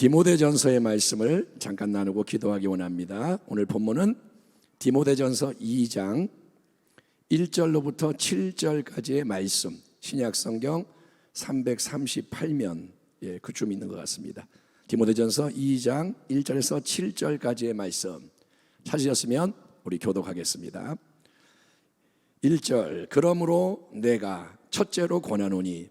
디모데전서의 말씀을 잠깐 나누고 기도하기 원합니다. 오늘 본문은 디모데전서 2장 1절로부터 7절까지의 말씀. 신약 성경 338면 예, 그쯤 있는 것 같습니다. 디모데전서 2장 1절에서 7절까지의 말씀. 찾으셨으면 우리 교독하겠습니다. 1절 그러므로 내가 첫째로 권하노니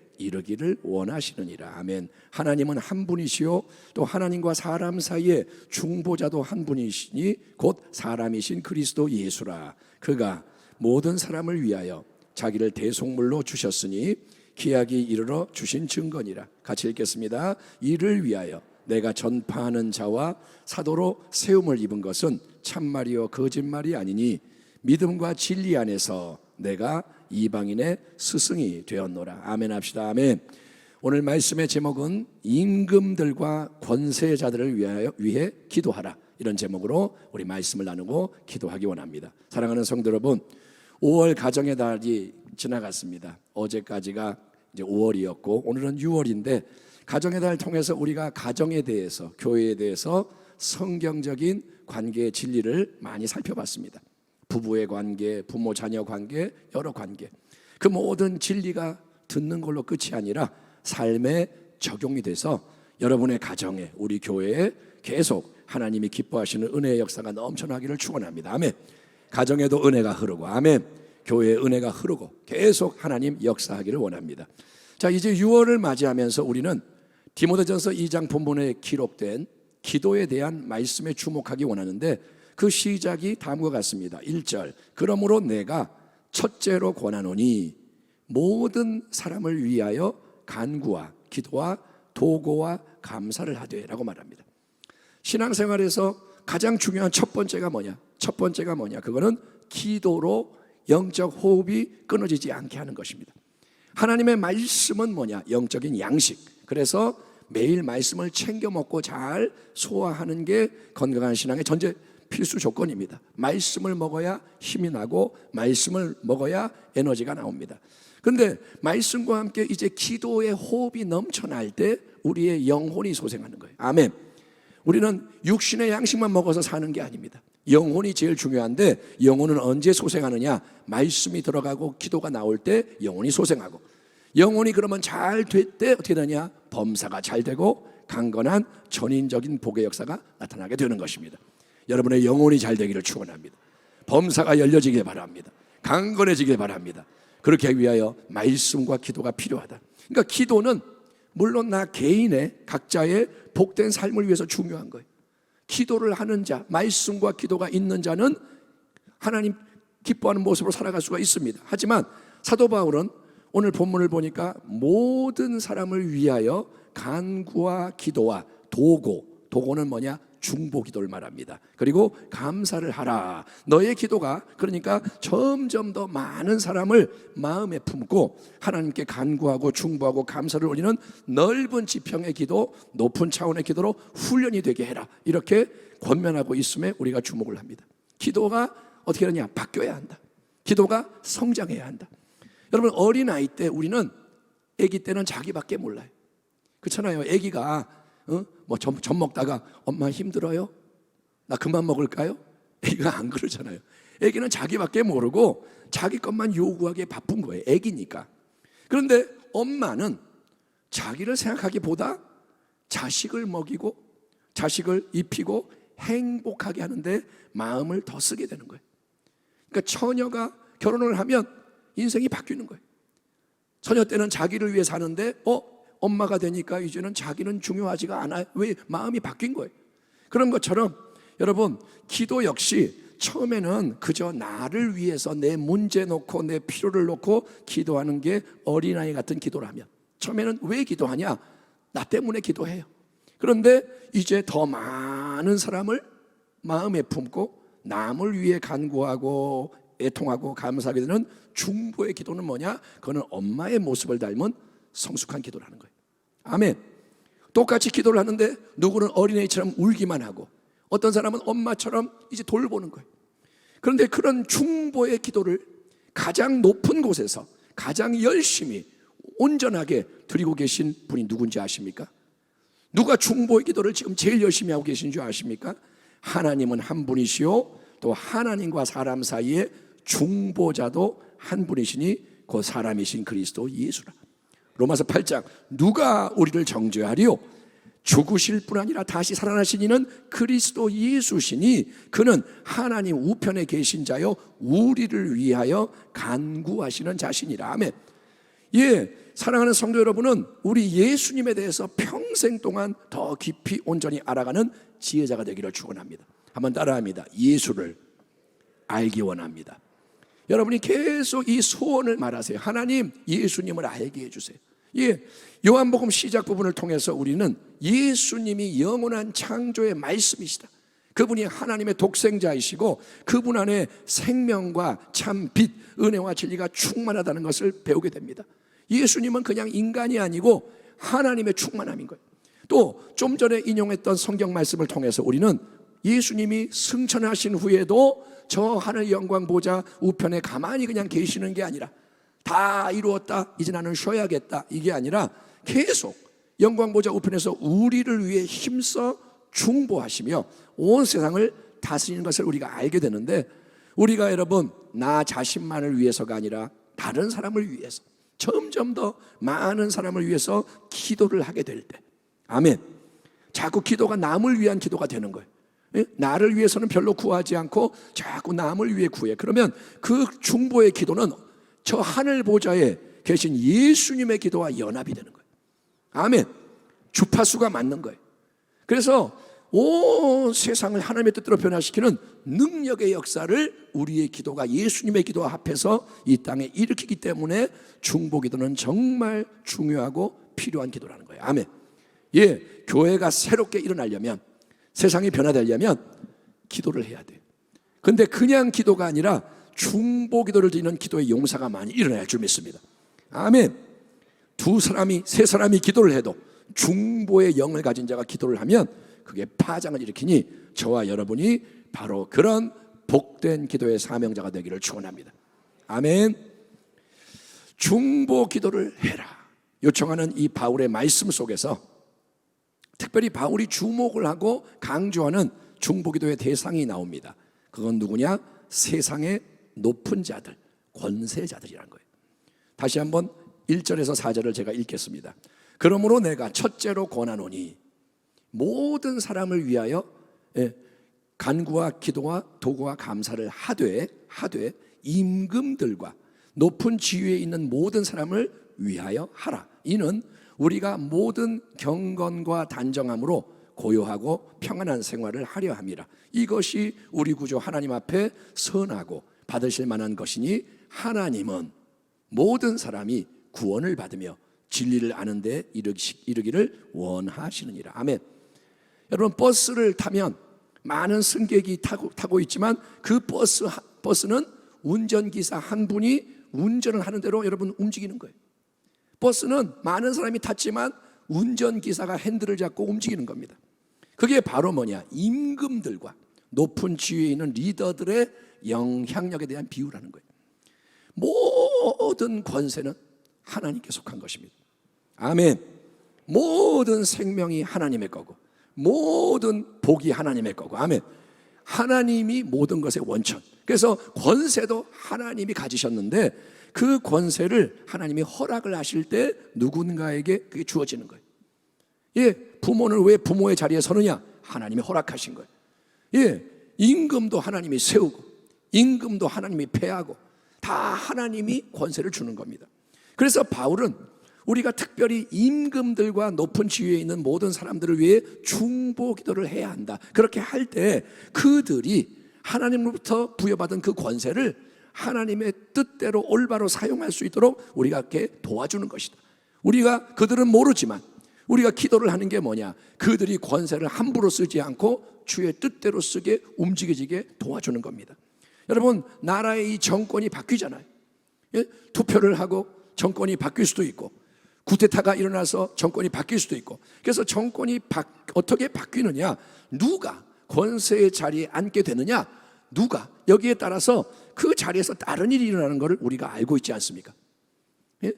이르기를 원하시느니라. 아멘. 하나님은 한 분이시요 또 하나님과 사람 사이에 중보자도 한 분이시니 곧 사람이신 그리스도 예수라. 그가 모든 사람을 위하여 자기를 대속물로 주셨으니 기약이 이르러 주신 증거니라. 같이 읽겠습니다. 이를 위하여 내가 전파하는 자와 사도로 세움을 입은 것은 참말이요 거짓말이 아니니 믿음과 진리 안에서 내가 이방인의 스승이 되었노라. 아멘 합시다. 아멘. 오늘 말씀의 제목은 임금들과 권세자들을 위하여 위해 기도하라. 이런 제목으로 우리 말씀을 나누고 기도하기 원합니다. 사랑하는 성도 여러분, 5월 가정의 달이 지나갔습니다. 어제까지가 이제 5월이었고 오늘은 6월인데 가정의 달 통해서 우리가 가정에 대해서 교회에 대해서 성경적인 관계의 진리를 많이 살펴봤습니다. 부부의 관계, 부모 자녀 관계, 여러 관계. 그 모든 진리가 듣는 걸로 끝이 아니라 삶에 적용이 돼서 여러분의 가정에 우리 교회에 계속 하나님이 기뻐하시는 은혜의 역사가 넘쳐나기를 축원합니다. 아멘. 가정에도 은혜가 흐르고 아멘. 교회에 은혜가 흐르고 계속 하나님 역사하기를 원합니다. 자, 이제 6월을 맞이하면서 우리는 디모데전서 2장 본문에 기록된 기도에 대한 말씀에 주목하기 원하는데 그 시작이 다음과 같습니다. 1절. 그러므로 내가 첫째로 권하노니 모든 사람을 위하여 간구와 기도와 도고와 감사를 하되라고 말합니다. 신앙생활에서 가장 중요한 첫 번째가 뭐냐? 첫 번째가 뭐냐? 그거는 기도로 영적 호흡이 끊어지지 않게 하는 것입니다. 하나님의 말씀은 뭐냐? 영적인 양식. 그래서 매일 말씀을 챙겨 먹고 잘 소화하는 게 건강한 신앙의 전제 필수 조건입니다. 말씀을 먹어야 힘이 나고 말씀을 먹어야 에너지가 나옵니다. 근데 말씀과 함께 이제 기도의 호흡이 넘쳐날 때 우리의 영혼이 소생하는 거예요. 아멘. 우리는 육신의 양식만 먹어서 사는 게 아닙니다. 영혼이 제일 중요한데 영혼은 언제 소생하느냐? 말씀이 들어가고 기도가 나올 때 영혼이 소생하고 영혼이 그러면 잘 될 때 어떻게 되냐? 범사가 잘 되고 강건한 전인적인 복의 역사가 나타나게 되는 것입니다. 여러분의 영혼이 잘 되기를 축원합니다. 범사가 열려지길 바랍니다. 강건해지길 바랍니다. 그렇게 위하여 말씀과 기도가 필요하다. 그러니까 기도는 물론 나 개인의 각자의 복된 삶을 위해서 중요한 거예요. 기도를 하는 자, 말씀과 기도가 있는 자는 하나님 기뻐하는 모습으로 살아갈 수가 있습니다. 하지만 사도 바울은 오늘 본문을 보니까 모든 사람을 위하여 간구와 기도와 도고, 도고는 뭐냐? 중보 기도를 말합니다. 그리고 감사를 하라. 너의 기도가 그러니까 점점 더 많은 사람을 마음에 품고 하나님께 간구하고 중보하고 감사를 올리는 넓은 지평의 기도, 높은 차원의 기도로 훈련이 되게 해라. 이렇게 권면하고 있음에 우리가 주목을 합니다. 기도가 어떻게 하느냐? 바뀌어야 한다. 기도가 성장해야 한다. 여러분 어린 아이 때 우리는 아기 때는 자기밖에 몰라요. 그렇잖아요. 아기가 어? 전 먹다가 엄마 힘들어요? 나 그만 먹을까요? 애기가 안 그러잖아요. 애기는 자기밖에 모르고 자기 것만 요구하기에 바쁜 거예요. 애기니까. 그런데 엄마는 자기를 생각하기보다 자식을 먹이고 자식을 입히고 행복하게 하는데 마음을 더 쓰게 되는 거예요. 그러니까 처녀가 결혼을 하면 인생이 바뀌는 거예요. 처녀 때는 자기를 위해 사는데 어 엄마가 되니까 이제는 자기는 중요하지가 않아요. 왜 마음이 바뀐 거예요. 그런 것처럼 여러분 기도 역시 처음에는 그저 나를 위해서 내 문제 놓고 내 필요를 놓고 기도하는 게 어린아이 같은 기도라면 처음에는 왜 기도하냐? 나 때문에 기도해요. 그런데 이제 더 많은 사람을 마음에 품고 남을 위해 간구하고 애통하고 감사하게 되는 중보의 기도는 뭐냐? 그거는 엄마의 모습을 닮은 성숙한 기도라는 거예요. 아멘. 똑같이 기도를 하는데 누구는 어린애처럼 울기만 하고 어떤 사람은 엄마처럼 이제 돌보는 거예요. 그런데 그런 중보의 기도를 가장 높은 곳에서 가장 열심히 온전하게 드리고 계신 분이 누군지 아십니까? 누가 중보의 기도를 지금 제일 열심히 하고 계신 줄 아십니까? 하나님은 한 분이시요 또 하나님과 사람 사이에 중보자도 한 분이시니 그 사람이신 그리스도 예수라. 로마서 8장 누가 우리를 정죄하리요? 죽으실 뿐 아니라 다시 살아나신 이는 그리스도 예수시니 그는 하나님 우편에 계신 자요 우리를 위하여 간구하시는 자신이라. 아멘. 예, 사랑하는 성도 여러분은 우리 예수님에 대해서 평생 동안 더 깊이 온전히 알아가는 지혜자가 되기를 축원합니다. 한번 따라합니다. 예수를 알기 원합니다. 여러분이 계속 이 소원을 말하세요. 하나님, 예수님을 알게 해주세요. 예, 요한복음 시작 부분을 통해서 우리는 예수님이 영원한 창조의 말씀이시다. 그분이 하나님의 독생자이시고 그분 안에 생명과 참 빛, 은혜와 진리가 충만하다는 것을 배우게 됩니다. 예수님은 그냥 인간이 아니고 하나님의 충만함인 거예요. 또 좀 전에 인용했던 성경 말씀을 통해서 우리는 예수님이 승천하신 후에도 저 하늘 영광 보좌 우편에 가만히 그냥 계시는 게 아니라 다 이루었다. 이제 나는 쉬어야겠다. 이게 아니라 계속 영광 보좌 우편에서 우리를 위해 힘써 중보하시며 온 세상을 다스리는 것을 우리가 알게 되는데 우리가 여러분 나 자신만을 위해서가 아니라 다른 사람을 위해서 점점 더 많은 사람을 위해서 기도를 하게 될 때 아멘. 자꾸 기도가 남을 위한 기도가 되는 거예요. 예? 나를 위해서는 별로 구하지 않고 자꾸 남을 위해 구해. 그러면 그 중보의 기도는 저 하늘 보좌에 계신 예수님의 기도와 연합이 되는 거예요. 아멘. 주파수가 맞는 거예요. 그래서 온 세상을 하나님의 뜻대로 변화시키는 능력의 역사를 우리의 기도가 예수님의 기도와 합해서 이 땅에 일으키기 때문에 중보 기도는 정말 중요하고 필요한 기도라는 거예요. 아멘. 예, 교회가 새롭게 일어나려면 세상이 변화되려면 기도를 해야 돼요. 근데 그냥 기도가 아니라 중보 기도를 드리는 기도의 용사가 많이 일어날 줄 믿습니다. 아멘. 두 사람이 세 사람이 기도를 해도 중보의 영을 가진 자가 기도를 하면 그게 파장을 일으키니 저와 여러분이 바로 그런 복된 기도의 사명자가 되기를 축원합니다. 아멘. 중보 기도를 해라. 요청하는 이 바울의 말씀 속에서 특별히 바울이 주목을 하고 강조하는 중보 기도의 대상이 나옵니다. 그건 누구냐? 세상의 높은 자들, 권세자들이란 거예요. 다시 한번 1절에서 4절을 제가 읽겠습니다. 그러므로 내가 첫째로 권하노니 모든 사람을 위하여 예, 간구와 기도와 도구와 감사를 하되 하되 임금들과 높은 지위에 있는 모든 사람을 위하여 하라. 이는 우리가 모든 경건과 단정함으로 고요하고 평안한 생활을 하려 함이라. 이것이 우리 구조 하나님 앞에 선하고 받으실 만한 것이니 하나님은 모든 사람이 구원을 받으며 진리를 아는데 이르기를 원하시느니라. 아멘. 여러분 버스를 타면 많은 승객이 타고, 타고 있지만 그 버스 버스는 운전기사 한 분이 운전을 하는 대로 여러분 움직이는 거예요. 버스는 많은 사람이 탔지만 운전기사가 핸들을 잡고 움직이는 겁니다. 그게 바로 뭐냐? 임금들과 높은 지위에 있는 리더들의 영향력에 대한 비유라는 거예요. 모든 권세는 하나님께 속한 것입니다. 아멘. 모든 생명이 하나님의 거고, 모든 복이 하나님의 거고, 아멘. 하나님이 모든 것의 원천. 그래서 권세도 하나님이 가지셨는데 그 권세를 하나님이 허락을 하실 때 누군가에게 그게 주어지는 거예요. 예, 부모는 왜 부모의 자리에 서느냐? 하나님이 허락하신 거예요. 예, 임금도 하나님이 세우고, 임금도 하나님이 폐하고, 다 하나님이 권세를 주는 겁니다. 그래서 바울은 우리가 특별히 임금들과 높은 지위에 있는 모든 사람들을 위해 중보 기도를 해야 한다. 그렇게 할 때 그들이 하나님으로부터 부여받은 그 권세를 하나님의 뜻대로 올바로 사용할 수 있도록 우리가 이렇게 도와주는 것이다. 우리가 그들은 모르지만 우리가 기도를 하는 게 뭐냐? 그들이 권세를 함부로 쓰지 않고 주의 뜻대로 쓰게 움직여지게 도와주는 겁니다. 여러분, 나라의 이 정권이 바뀌잖아요. 예? 투표를 하고 정권이 바뀔 수도 있고 구테타가 일어나서 정권이 바뀔 수도 있고 그래서 정권이 바, 어떻게 바뀌느냐 누가 권세의 자리에 앉게 되느냐 누가 여기에 따라서 그 자리에서 다른 일이 일어나는 것을 우리가 알고 있지 않습니까? 예?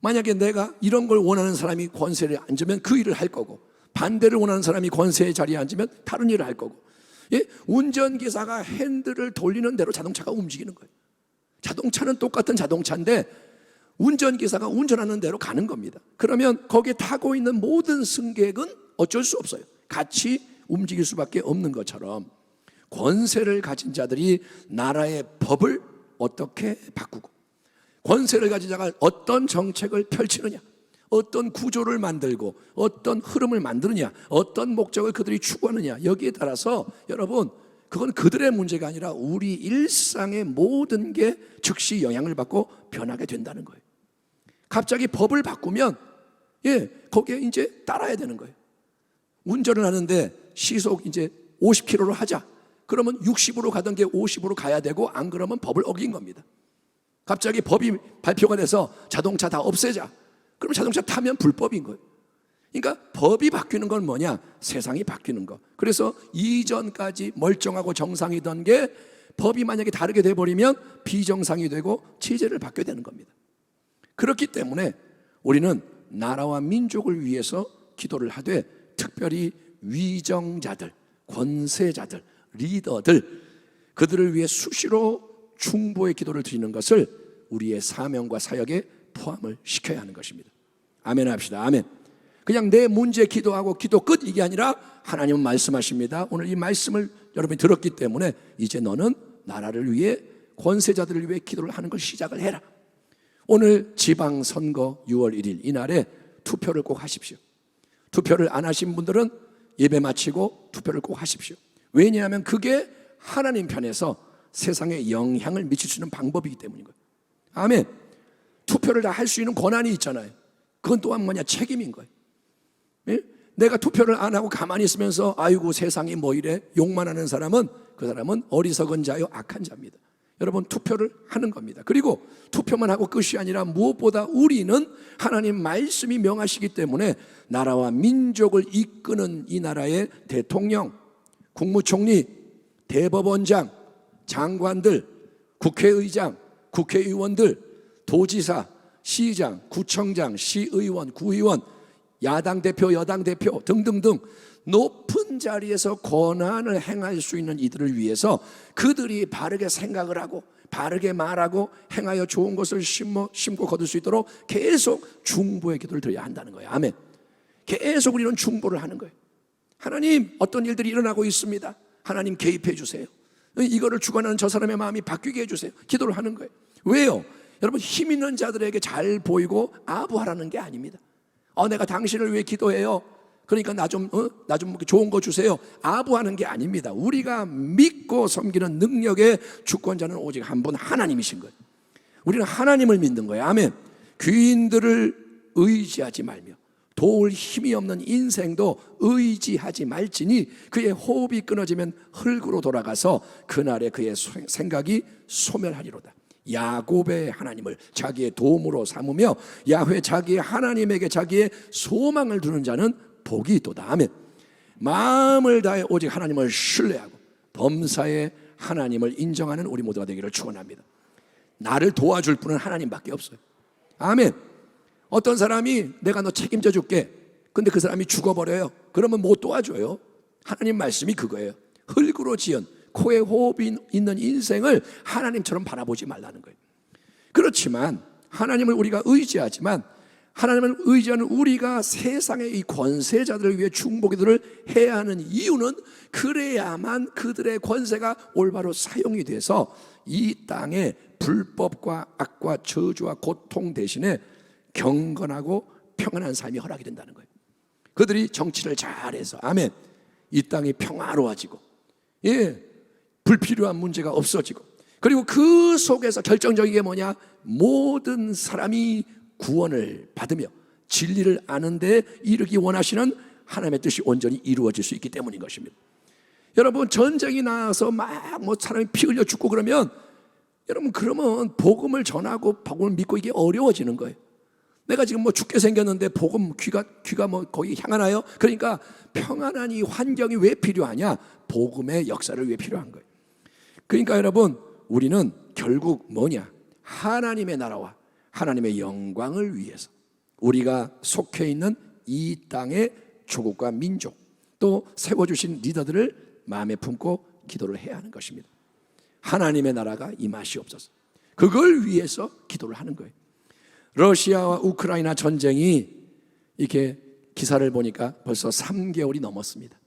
만약에 내가 이런 걸 원하는 사람이 권세를 앉으면 그 일을 할 거고 반대를 원하는 사람이 권세의 자리에 앉으면 다른 일을 할 거고 예? 운전기사가 핸들을 돌리는 대로 자동차가 움직이는 거예요 자동차는 똑같은 자동차인데 운전기사가 운전하는 대로 가는 겁니다. 그러면 거기에 타고 있는 모든 승객은 어쩔 수 없어요. 같이 움직일 수밖에 없는 것처럼 권세를 가진 자들이 나라의 법을 어떻게 바꾸고 권세를 가진 자가 어떤 정책을 펼치느냐 어떤 구조를 만들고 어떤 흐름을 만드느냐 어떤 목적을 그들이 추구하느냐 여기에 따라서 여러분 그건 그들의 문제가 아니라 우리 일상의 모든 게 즉시 영향을 받고 변하게 된다는 거예요. 갑자기 법을 바꾸면 예, 거기에 이제 따라야 되는 거예요. 운전을 하는데 시속 이제 50km로 하자. 그러면 60으로 가던 게 50으로 가야 되고 안 그러면 법을 어긴 겁니다. 갑자기 법이 발표가 돼서 자동차 다 없애자. 그럼 자동차 타면 불법인 거예요. 그러니까 법이 바뀌는 건 뭐냐? 세상이 바뀌는 거. 그래서 이전까지 멀쩡하고 정상이던 게 법이 만약에 다르게 돼 버리면 비정상이 되고 체제를 바뀌어야 되는 겁니다. 그렇기 때문에 우리는 나라와 민족을 위해서 기도를 하되 특별히 위정자들, 권세자들, 리더들 그들을 위해 수시로 중보의 기도를 드리는 것을 우리의 사명과 사역에 포함을 시켜야 하는 것입니다. 아멘 합시다. 아멘. 그냥 내 문제 기도하고 기도 끝 이게 아니라 하나님은 말씀하십니다. 오늘 이 말씀을 여러분이 들었기 때문에 이제 너는 나라를 위해 권세자들을 위해 기도를 하는 걸 시작을 해라. 오늘 지방 선거 6월 1일 이날에 투표를 꼭 하십시오. 투표를 안 하신 분들은 예배 마치고 투표를 꼭 하십시오. 왜냐하면 그게 하나님 편에서 세상에 영향을 있는 방법이기 때문인 거예요. 아멘. 투표를 다 할 수 있는 권한이 있잖아요. 그건 또한 뭐냐 책임인 거예요. 예? 내가 투표를 안 하고 가만히 있으면서 아이고 세상이 뭐 이래 욕만 하는 사람은 그 사람은 어리석은 자요 악한 자입니다. 여러분 투표를 하는 겁니다. 그리고 투표만 하고 끝이 아니라 무엇보다 우리는 하나님 말씀이 명하시기 때문에 나라와 민족을 이끄는 이 나라의 대통령, 국무총리, 대법원장, 장관들, 국회의장, 국회의원들, 도지사, 시장, 구청장, 시의원, 구의원, 야당 대표, 여당 대표 등등등 높은 자리에서 권한을 행할 수 있는 이들을 위해서 그들이 바르게 생각을 하고 바르게 말하고 행하여 좋은 것을 심어, 심고 거둘 수 있도록 계속 중보의 기도를 드려야 한다는 거예요. 아멘. 계속 우리는 중보를 하는 거예요. 하나님, 어떤 일들이 일어나고 있습니다. 하나님 개입해 주세요. 이거를 주관하는 저 사람의 마음이 바뀌게 해주세요. 기도를 하는 거예요. 왜요? 여러분, 힘 있는 자들에게 잘 보이고 아부하라는 게 아닙니다. 어, 내가 당신을 위해 기도해요. 그러니까 나 좀, 어? 나좀 좋은 거 주세요. 아부하는 게 아닙니다. 우리가 믿고 섬기는 능력의 주권자는 오직 한 분 하나님이신 거예요. 우리는 하나님을 믿는 거예요. 아멘. 귀인들을 의지하지 말며 도울 힘이 없는 인생도 의지하지 말지니 그의 호흡이 끊어지면 흙으로 돌아가서 그날에 그의 생각이 소멸하리로다. 야곱의 하나님을 자기의 도움으로 삼으며 야훼 자기의 하나님에게 자기의 소망을 두는 자는 복이 있도다. 아멘. 마음을 다해 오직 하나님을 신뢰하고 범사에 하나님을 인정하는 우리 모두가 되기를 축원합니다. 나를 도와줄 분은 하나님밖에 없어요. 아멘. 어떤 사람이 내가 너 책임져 줄게. 근데 그 사람이 죽어버려요. 그러면 못 도와줘요. 하나님 말씀이 그거예요. 흙으로 지은 코에 호흡이 있는 인생을 하나님처럼 바라보지 말라는 거예요. 그렇지만 하나님을 우리가 의지하지만 하나님을 의지하는 우리가 세상의 이 권세자들을 위해 중보기도를 해야 하는 이유는 그래야만 그들의 권세가 올바로 사용이 돼서 이 땅에 불법과 악과 저주와 고통 대신에 경건하고 평안한 삶이 허락이 된다는 거예요. 그들이 정치를 잘해서 아멘. 이 땅이 평화로워지고 예. 불필요한 문제가 없어지고 그리고 그 속에서 결정적인 게 뭐냐? 모든 사람이 구원을 받으며 진리를 아는데 이르기 원하시는 하나님의 뜻이 온전히 이루어질 수 있기 때문인 것입니다. 여러분 전쟁이 나서 막 뭐 사람이 피 흘려 죽고 그러면 여러분 그러면 복음을 전하고 복음을 믿고 이게 어려워지는 거예요. 내가 지금 뭐 죽게 생겼는데 복음 귀가 귀가 뭐 거기 향하나요? 그러니까 평안한 이 환경이 왜 필요하냐? 복음의 역사를 왜 필요한 거예요. 그러니까 여러분 우리는 결국 뭐냐? 하나님의 나라와 하나님의 영광을 위해서 우리가 속해 있는 이 땅의 조국과 민족 또 세워주신 리더들을 마음에 품고 기도를 해야 하는 것입니다. 하나님의 나라가 임하시옵소서. 그걸 위해서 기도를 하는 거예요. 러시아와 우크라이나 전쟁이 이렇게 기사를 보니까 벌써 3개월이 넘었습니다.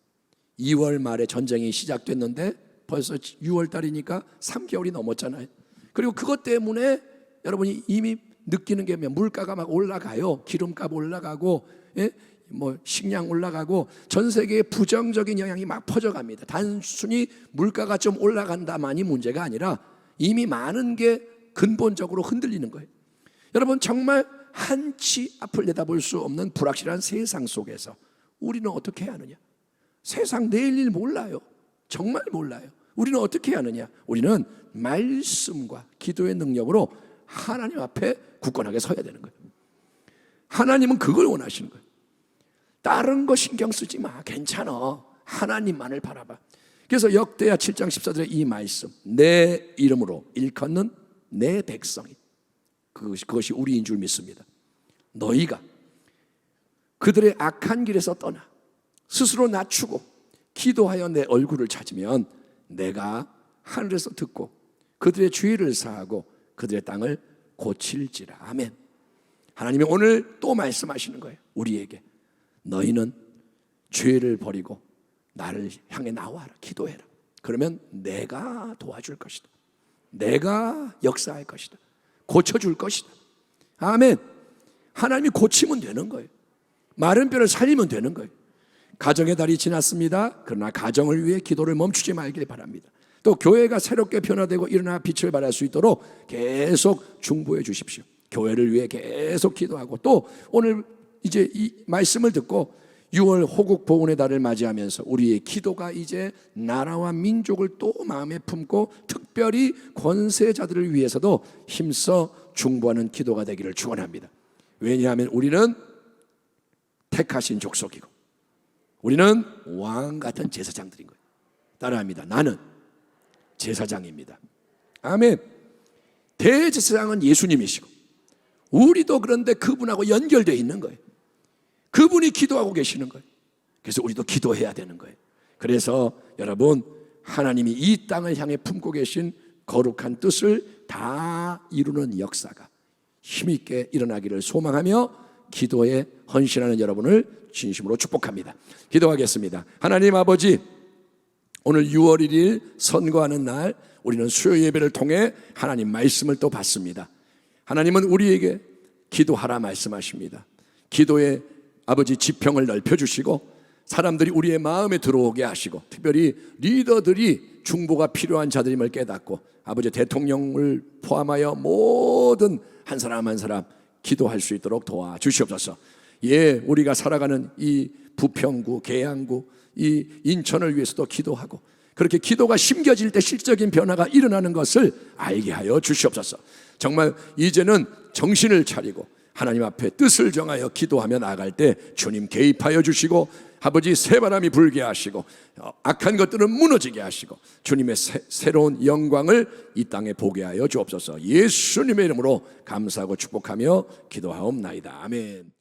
2월 말에 전쟁이 시작됐는데 벌써 6월 달이니까 3개월이 넘었잖아요. 그리고 그것 때문에 여러분이 이미 느끼는 게 뭐냐? 물가가 막 올라가요. 기름값 올라가고 예? 뭐 식량 올라가고 전 세계에 부정적인 영향이 막 퍼져갑니다. 단순히 물가가 좀 올라간다만이 문제가 아니라 이미 많은 게 근본적으로 흔들리는 거예요. 여러분 정말 한치 앞을 내다볼 수 없는 불확실한 세상 속에서 우리는 어떻게 해야 하느냐? 세상 내일 일 몰라요. 정말 몰라요. 우리는 어떻게 하느냐? 우리는 말씀과 기도의 능력으로 하나님 앞에 굳건하게 서야 되는 거예요. 하나님은 그걸 원하시는 거예요. 다른 거 신경 쓰지 마. 괜찮아. 하나님만을 바라봐. 그래서 역대하 7장 14절의 이 말씀. 내 이름으로 일컫는 내 백성이. 그것이, 그것이 우리인 줄 믿습니다. 너희가 그들의 악한 길에서 떠나 스스로 낮추고 기도하여 내 얼굴을 찾으면 내가 하늘에서 듣고 그들의 죄를 사하고 그들의 땅을 고칠지라. 아멘. 하나님이 오늘 또 말씀하시는 거예요. 우리에게. 너희는 죄를 버리고 나를 향해 나와라. 기도해라. 그러면 내가 도와줄 것이다. 내가 역사할 것이다. 고쳐줄 것이다. 아멘. 하나님이 고치면 되는 거예요. 마른 뼈를 살리면 되는 거예요. 가정의 달이 지났습니다. 그러나 가정을 위해 기도를 멈추지 말길 바랍니다. 또 교회가 새롭게 변화되고 일어나 빛을 발할 수 있도록 계속 중보해 주십시오. 교회를 위해 계속 기도하고 또 오늘 이제 이 말씀을 듣고 6월 호국 보훈의 달을 맞이하면서 우리의 기도가 이제 나라와 민족을 또 마음에 품고 특별히 권세자들을 위해서도 힘써 중보하는 기도가 되기를 축원합니다. 왜냐하면 우리는 택하신 족속이고 우리는 왕 같은 제사장들인 거예요. 따라합니다. 나는 제사장입니다. 아멘. 대제사장은 예수님이시고 우리도 그런데 그분하고 연결되어 있는 거예요. 그분이 기도하고 계시는 거예요. 그래서 우리도 기도해야 되는 거예요. 그래서 여러분 하나님이 이 땅을 향해 품고 계신 거룩한 뜻을 다 이루는 역사가 힘있게 일어나기를 소망하며 기도에 헌신하는 여러분을 진심으로 축복합니다. 기도하겠습니다. 하나님 아버지 오늘 6월 1일 선거하는 날 우리는 수요 예배를 통해 하나님 말씀을 또 받습니다. 하나님은 우리에게 기도하라 말씀하십니다. 기도의 아버지 지평을 넓혀 주시고 사람들이 우리의 마음에 들어오게 하시고 특별히 리더들이 중보가 필요한 자들임을 깨닫고 아버지 대통령을 포함하여 모든 한 사람 한 사람 기도할 수 있도록 도와 주시옵소서. 예, 우리가 살아가는 이 부평구, 계양구, 이 인천을 위해서도 기도하고 그렇게 기도가 심겨질 때 실적인 변화가 일어나는 것을 알게 하여 주시옵소서. 정말 이제는 정신을 차리고 하나님 앞에 뜻을 정하여 기도하며 나아갈 때 주님 개입하여 주시고 아버지 새바람이 불게 하시고 어, 악한 것들은 무너지게 하시고 주님의 새, 로운 영광을 이 땅에 보게 하여 주옵소서. 예수님의 이름으로 감사하고 축복하며 기도하옵나이다. 아멘